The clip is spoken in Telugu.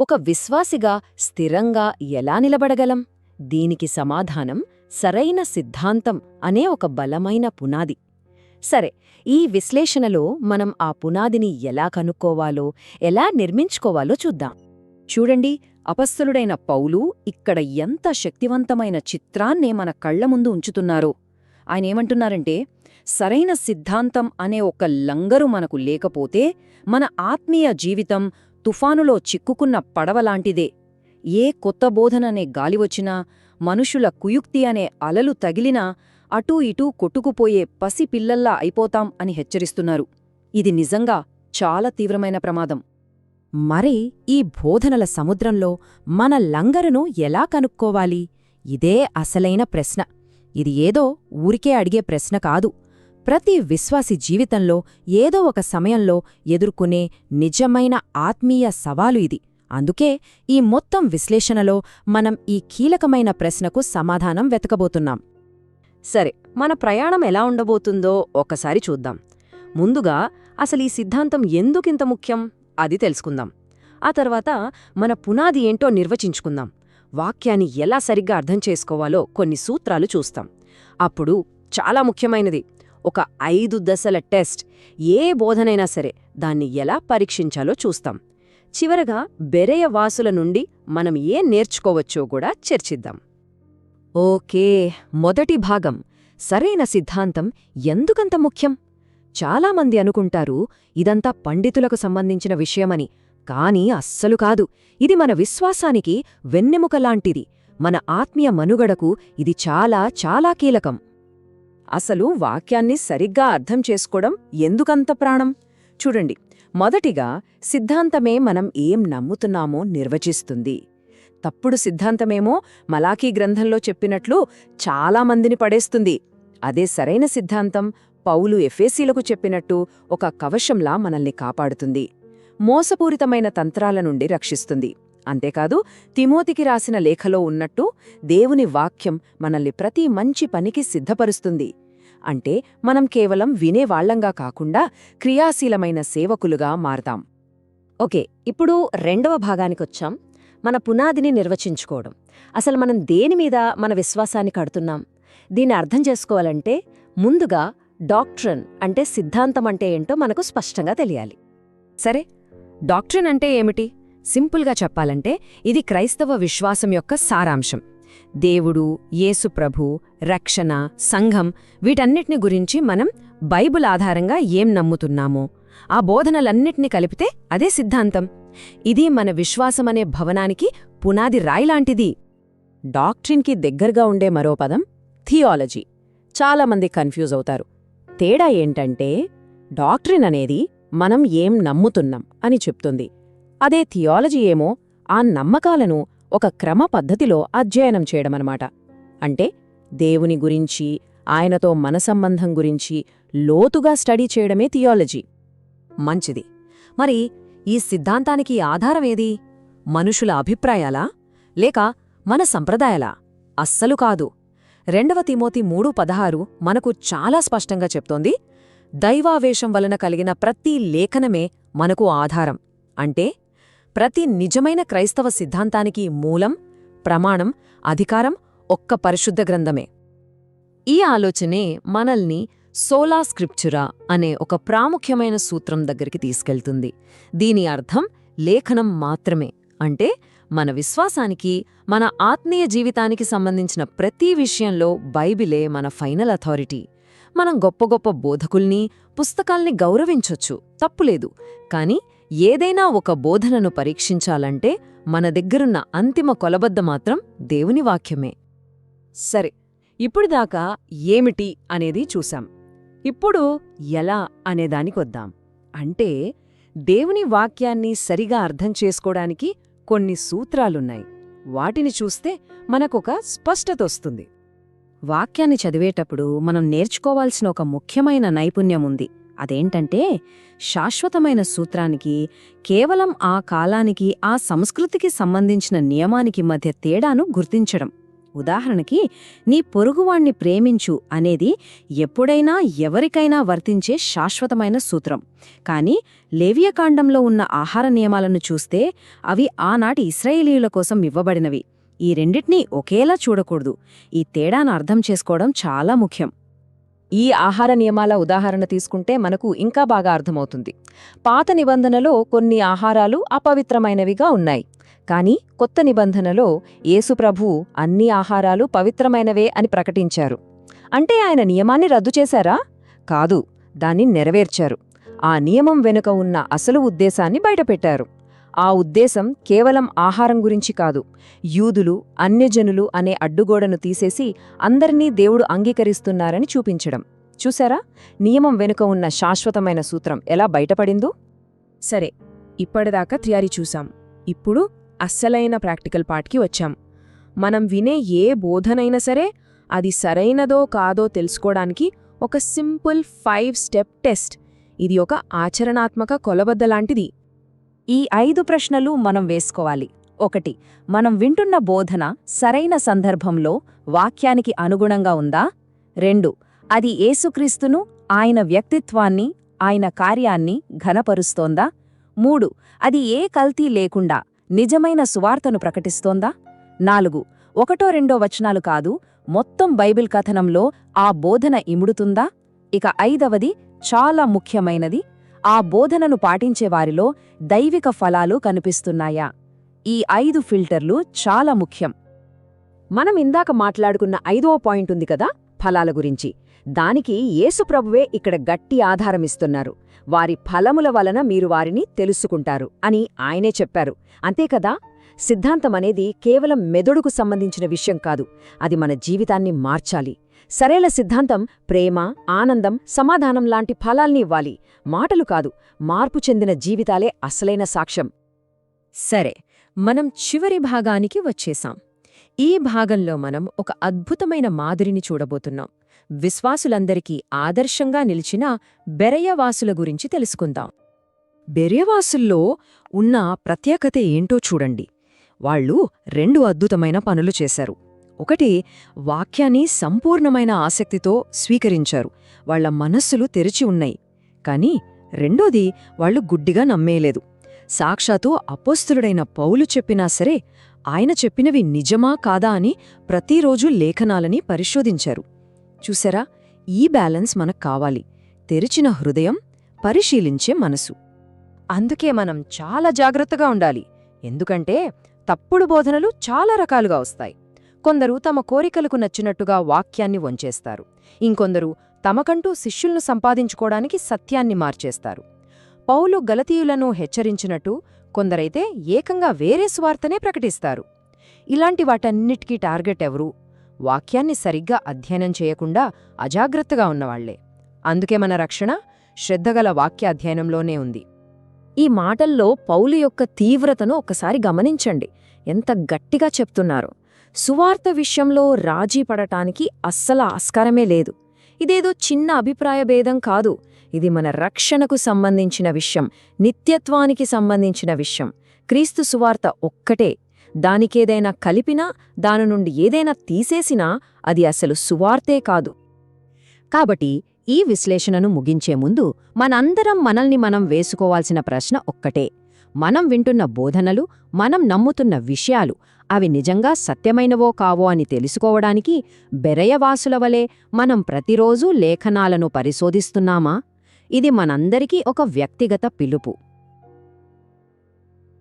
ఒక విశ్వాసిగా స్థిరంగా ఎలా నిలబడగలం? దీనికి సమాధానం సరైన సిద్ధాంతం అనే ఒక బలమైన పునాది. సరే ఈ విశ్లేషణలో మనం ఆ పునాదిని ఎలా కనుక్కోవాలో ఎలా నిర్మించుకోవాలో చూద్దాం. చూడండి అపస్సులుడైన పౌలు ఇక్కడ ఎంత శక్తివంతమైన చిత్రాన్నే మన కళ్ళ ముందు ఉంచుతున్నారో. ఆయనేమంటున్నారంటే సరైన సిద్ధాంతం అనే ఒక లంగరు మనకు లేకపోతే మన ఆత్మీయ జీవితం తుఫానులో చిక్కుకున్న పడవలాంటిదే. ఏ కొత్త బోధననే గాలివచ్చినా మనుషుల కుయుక్తి అనే అలలు తగిలినా అటూ ఇటూ కొట్టుకుపోయే పసి పిల్లల్లా అయిపోతాం అని హెచ్చరిస్తున్నారు. ఇది నిజంగా చాలా తీవ్రమైన ప్రమాదం. మరి ఈ బోధనల సముద్రంలో మన లంగరును ఎలా కనుక్కోవాలి? ఇదే అసలైన ప్రశ్న. ఇది ఏదో ఊరికే అడిగే ప్రశ్న కాదు. ప్రతి విశ్వాసి జీవితంలో ఏదో ఒక సమయంలో ఎదుర్కొనే నిజమైన ఆత్మీయ సవాలు ఇది. అందుకే ఈ మొత్తం విశ్లేషణలో మనం ఈ కీలకమైన ప్రశ్నకు సమాధానం వెతకబోతున్నాం. సరే మన ప్రయాణం ఎలా ఉండబోతుందో ఒకసారి చూద్దాం. ముందుగా అసలు ఈ సిద్ధాంతం ఎందుకింత ముఖ్యం? అది తెలుసుకుందాం. ఆ తర్వాత మన పునాది ఏంటో నిర్వచించుకుందాం. వాక్యాన్ని ఎలా సరిగ్గా అర్థం చేసుకోవాలో కొన్ని సూత్రాలు చూస్తాం. అప్పుడు చాలా ముఖ్యమైనది. ఒక ఐదు దశల టెస్ట్. ఏ బోధనైనా సరే దాన్ని ఎలా పరీక్షించాలో చూస్తాం. చివరగా బెరయ వాసుల నుండి మనం ఏ నేర్చుకోవచ్చో కూడా చర్చిద్దాం. ఓకే మొదటి భాగం. సరైన సిద్ధాంతం ఎందుకంత ముఖ్యం? చాలామంది అనుకుంటారు ఇదంతా పండితులకు సంబంధించిన విషయమని కాని అస్సలు కాదు. ఇది మన విశ్వాసానికి వెన్నెముకలాంటిది మన ఆత్మీయ మనుగడకు ఇది చాలా చాలా కీలకం. అసలు వాక్యాన్ని సరిగ్గా అర్థం చేసుకోవడం ఎందుకంత ప్రాణం? చూడండి మొదటిగా సిద్ధాంతమే మనం ఏం నమ్ముతున్నామో నిర్వచిస్తుంది. తప్పుడు సిద్ధాంతమేమో మలాకీ గ్రంథంలో చెప్పినట్లు చాలామందిని పడేస్తుంది. అదే సరైన సిద్ధాంతం పౌలు ఎఫేసీలకు చెప్పినట్టు ఒక కవశంలా మనల్ని కాపాడుతుంది. మోసపూరితమైన తంత్రాల నుండి రక్షిస్తుంది. అంతేకాదు తిమోతికి రాసిన లేఖలో ఉన్నట్టు దేవుని వాక్యం మనల్ని ప్రతి మంచి పనికి సిద్ధపరుస్తుంది. అంటే మనం కేవలం వినేవాళ్ళంగా కాకుండా క్రియాశీలమైన సేవకులుగా మారతాం. ఓకే ఇప్పుడు రెండవ భాగానికొచ్చాం. మన పునాదిని నిర్వచించుకోవడం. అసలు మనం దేని మీద మన విశ్వాసాన్ని కడుతున్నాం? దీన్ని అర్థం చేసుకోవాలంటే ముందుగా డాక్ట్రన్ అంటే సిద్ధాంతం అంటే ఏంటో మనకు స్పష్టంగా తెలియాలి. సరే డాక్ట్రన్ అంటే ఏమిటి? సింపుల్గా చెప్పాలంటే ఇది క్రైస్తవ విశ్వాసం యొక్క సారాంశం. దేవుడు యేసుప్రభు రక్షణ సంఘం వీటన్నిటిని గురించి మనం బైబుల్ ఆధారంగా ఏం నమ్ముతున్నామో ఆ బోధనలన్నిటినీ కలిపితే అదే సిద్ధాంతం. ఇది మన విశ్వాసమనే భవనానికి పునాది రాయిలాంటిది. డాక్ట్రిన్కి దగ్గరగా ఉండే మరో పదం థియాలజీ. చాలామంది కన్ఫ్యూజ్ అవుతారు. తేడా ఏంటంటే డాక్ట్రిన్ అనేది మనం ఏం నమ్ముతున్నాం అని చెప్తుంది. అదే థియాలజీ ఏమో ఆ నమ్మకాలను ఒక క్రమ పద్ధతిలో అధ్యయనం చేయడమనమాట. అంటే దేవుని గురించి ఆయనతో మన సంబంధం గురించి లోతుగా స్టడీ చేయడమే థియాలజీ. మంచిది. మరి ఈ సిద్ధాంతానికి ఆధారమేది మనుషుల అభిప్రాయాలా? లేక మన సంప్రదాయాలా? అస్సలు కాదు. రెండవ తిమోతి మూడు పదహారు మనకు చాలా స్పష్టంగా చెప్తోంది. దైవావేశం వలన కలిగిన ప్రతి లేఖనమే మనకు ఆధారం. అంటే ప్రతి నిజమైన క్రైస్తవ సిద్ధాంతానికి మూలం ప్రమాణం అధికారం ఒక్క పరిశుద్ధ గ్రంథమే. ఈ ఆలోచనే మనల్ని సోలా స్క్రిప్చురా అనే ఒక ప్రాముఖ్యమైన సూత్రం దగ్గరికి తీసుకెళ్తుంది. దీని అర్థం లేఖనం మాత్రమే. అంటే మన విశ్వాసానికి మన ఆత్మీయ జీవితానికి సంబంధించిన ప్రతి విషయంలో బైబిలే మన ఫైనల్ అథారిటీ. మనం గొప్ప గొప్ప బోధకుల్ని పుస్తకాల్ని గౌరవించొచ్చు తప్పులేదు. కాని ఏదైనా ఒక బోధనను పరీక్షించాలంటే మన దగ్గరున్న అంతిమ కొలబద్ద మాత్రం దేవుని వాక్యమే. సరే ఇప్పుడుదాకా ఏమిటి అనేది చూశాం. ఇప్పుడు ఎలా అనేదానికొద్దాం అంటే దేవుని వాక్యాన్ని సరిగా అర్థం చేసుకోవడానికి కొన్ని సూత్రాలున్నాయి. వాటిని చూస్తే మనకొక స్పష్టతొస్తుంది వాక్యాన్ని చదివేటప్పుడు మనం నేర్చుకోవాల్సిన ఒక ముఖ్యమైన నైపుణ్యం ఉంది. అదేంటంటే శాశ్వతమైన సూత్రానికి కేవలం ఆ కాలానికి ఆ సంస్కృతికి సంబంధించిన నియమానికి మధ్య తేడాను గుర్తించడం. ఉదాహరణకి నీ పొరుగువాణ్ణి ప్రేమించు అనేది ఎప్పుడైనా ఎవరికైనా వర్తించే శాశ్వతమైన సూత్రం. కానీ లేవియకాండంలో ఉన్న ఆహార నియమాలను చూస్తే అవి ఆనాటి ఇస్రాయేలీయుల కోసం ఇవ్వబడినవి. ఈ రెండిటినీ ఒకేలా చూడకూడదు. ఈ తేడాను అర్థం చేసుకోవడం చాలా ముఖ్యం. ఈ ఆహార నియమాల ఉదాహరణ తీసుకుంటే మనకు ఇంకా బాగా అర్థమవుతుంది. పాత నిబంధనలో కొన్ని ఆహారాలు అపవిత్రమైనవిగా ఉన్నాయి. కానీ కొత్త నిబంధనలో యేసుప్రభు అన్ని ఆహారాలు పవిత్రమైనవే అని ప్రకటించారు. అంటే ఆయన నియమాన్ని రద్దు చేశారా? కాదు దాన్ని నెరవేర్చారు. ఆ నియమం వెనుక ఉన్న అసలు ఉద్దేశాన్ని బయటపెట్టారు. ఆ ఉద్దేశం కేవలం ఆహారం గురించి కాదు. యూదులు అన్యజనులు అనే అడ్డుగోడను తీసేసి అందరినీ దేవుడు అంగీకరిస్తున్నారని చూపించడం. చూసారా నియమం వెనుక ఉన్న శాశ్వతమైన సూత్రం ఎలా బయటపడిందో? సరే ఇప్పటిదాకా థియరీ చూసాం ఇప్పుడు అస్సలైన ప్రాక్టికల్ పార్ట్కి వచ్చాం. మనం వినే ఏ బోధనైనా సరే అది సరైనదో కాదో తెలుసుకోవడానికి ఒక సింపుల్ ఫైవ్ స్టెప్ టెస్ట్. ఇది ఒక ఆచరణాత్మక కొలబద్ద లాంటిది. ఈ ఐదు ప్రశ్నలు మనం వేసుకోవాలి. ఒకటి మనం వింటున్న బోధన సరైన సందర్భంలో వాక్యానికి అనుగుణంగా ఉందా? రెండు అది ఏసుక్రీస్తును ఆయన వ్యక్తిత్వాన్ని ఆయన కార్యాన్ని ఘనపరుస్తోందా? మూడు అది ఏ కల్తీ లేకుండా నిజమైన సువార్తను ప్రకటిస్తోందా? నాలుగు ఒకటో రెండో వచనాలు కాదు మొత్తం బైబిల్ కథనంలో ఆ బోధన ఇముడుతుందా? ఇక ఐదవది చాలా ముఖ్యమైనది ఆ బోధనను పాటించేవారిలో దైవిక ఫలాలు కనిపిస్తున్నాయా? ఈ ఐదు ఫిల్టర్లు చాలా ముఖ్యం. మనం ఇందాక మాట్లాడుకున్న ఐదవ పాయింట్ ఉంది కదా ఫలాల గురించి. దానికి యేసుప్రభువే ఇక్కడ గట్టి ఆధారమిస్తున్నారు వారి ఫలముల వలన మీరు వారిని తెలుసుకుంటారు అని ఆయనే చెప్పారు. అంతేకదా సిద్ధాంతమనేది కేవలం మెదడుకు సంబంధించిన విషయం కాదు. అది మన జీవితాన్ని మార్చాలి. సరైన సిద్ధాంతం ప్రేమ ఆనందం సమాధానం లాంటి ఫలాల్ని ఇవ్వాలి. మాటలు కాదు మార్పు చెందిన జీవితాలే అసలైన సాక్ష్యం. సరే మనం చివరి భాగానికి వచ్చేసాం ఈ భాగంలో మనం ఒక అద్భుతమైన మాదిరిని చూడబోతున్నాం. విశ్వాసులందరికీ ఆదర్శంగా నిలిచిన బెరయవాసుల గురించి తెలుసుకుందాం. బెరయవాసుల్లో ఉన్న ప్రత్యేకత ఏంటో చూడండి. వాళ్ళు రెండు అద్భుతమైన పనులు చేశారు. ఒకటి వాక్యాన్ని సంపూర్ణమైన ఆసక్తితో స్వీకరించారు. వాళ్ళ మనస్సులు తెరిచి ఉన్నాయి. కాని రెండోది వాళ్ళు గుడ్డిగా నమ్మేయలేదు సాక్షాత్తు అపోస్తులుడైన పౌలు చెప్పినా సరే ఆయన చెప్పినవి నిజమా కాదా అని ప్రతిరోజూ లేఖనాలని పరిశోధించారు. చూసారా? ఈ బ్యాలెన్స్ మనకు కావాలి. తెరిచిన హృదయం పరిశీలించే మనసు. అందుకే మనం చాలా జాగ్రత్తగా ఉండాలి. ఎందుకంటే తప్పుడు బోధనలు చాలా రకాలుగా వస్తాయి. కొందరు తమ కోరికలకు నచ్చినట్టుగా వాక్యాన్ని వంచేస్తారు. ఇంకొందరు తమకంటూ శిష్యులను సంపాదించుకోవడానికి సత్యాన్ని మార్చేస్తారు. పౌలు గలతీయులను హెచ్చరించినట్టు కొందరైతే ఏకంగా వేరే స్వార్థనే ప్రకటిస్తారు. ఇలాంటి వాటన్నిటికీ టార్గెట్ ఎవరు? వాక్యాన్ని సరిగ్గా అధ్యయనం చేయకుండా అజాగ్రత్తగా ఉన్నవాళ్ళే. అందుకే మన రక్షణ శ్రద్ధగల వాక్య అధ్యయనంలోనే ఉంది. ఈ మాటల్లో పౌలు యొక్క తీవ్రతను ఒకసారి గమనించండి. ఎంత గట్టిగా చెప్తున్నారు. సువార్త విషయంలో రాజీ పడటానికి అస్సల ఆస్కారమే లేదు. ఇదేదో చిన్న అభిప్రాయ భేదం కాదు. ఇది మన రక్షణకు సంబంధించిన విషయం నిత్యత్వానికి సంబంధించిన విషయం. క్రీస్తు సువార్త ఒక్కటే. దానికేదైనా కలిపినా దాని నుండి ఏదైనా తీసేసినా అది అసలు సువార్తే కాదు. కాబట్టి ఈ విశ్లేషణను ముగించే ముందు మనందరం మనల్ని మనం వేసుకోవాల్సిన ప్రశ్న ఒక్కటే. మనం వింటున్న బోధనలు మనం నమ్ముతున్న విషయాలు అవి నిజంగా సత్యమైనవో కావో అని తెలుసుకోవడానికి బెరయవాసుల వలె మనం ప్రతిరోజూ లేఖనాలను పరిశోధిస్తున్నామా? ఇది మనందరికీ ఒక వ్యక్తిగత పిలుపు.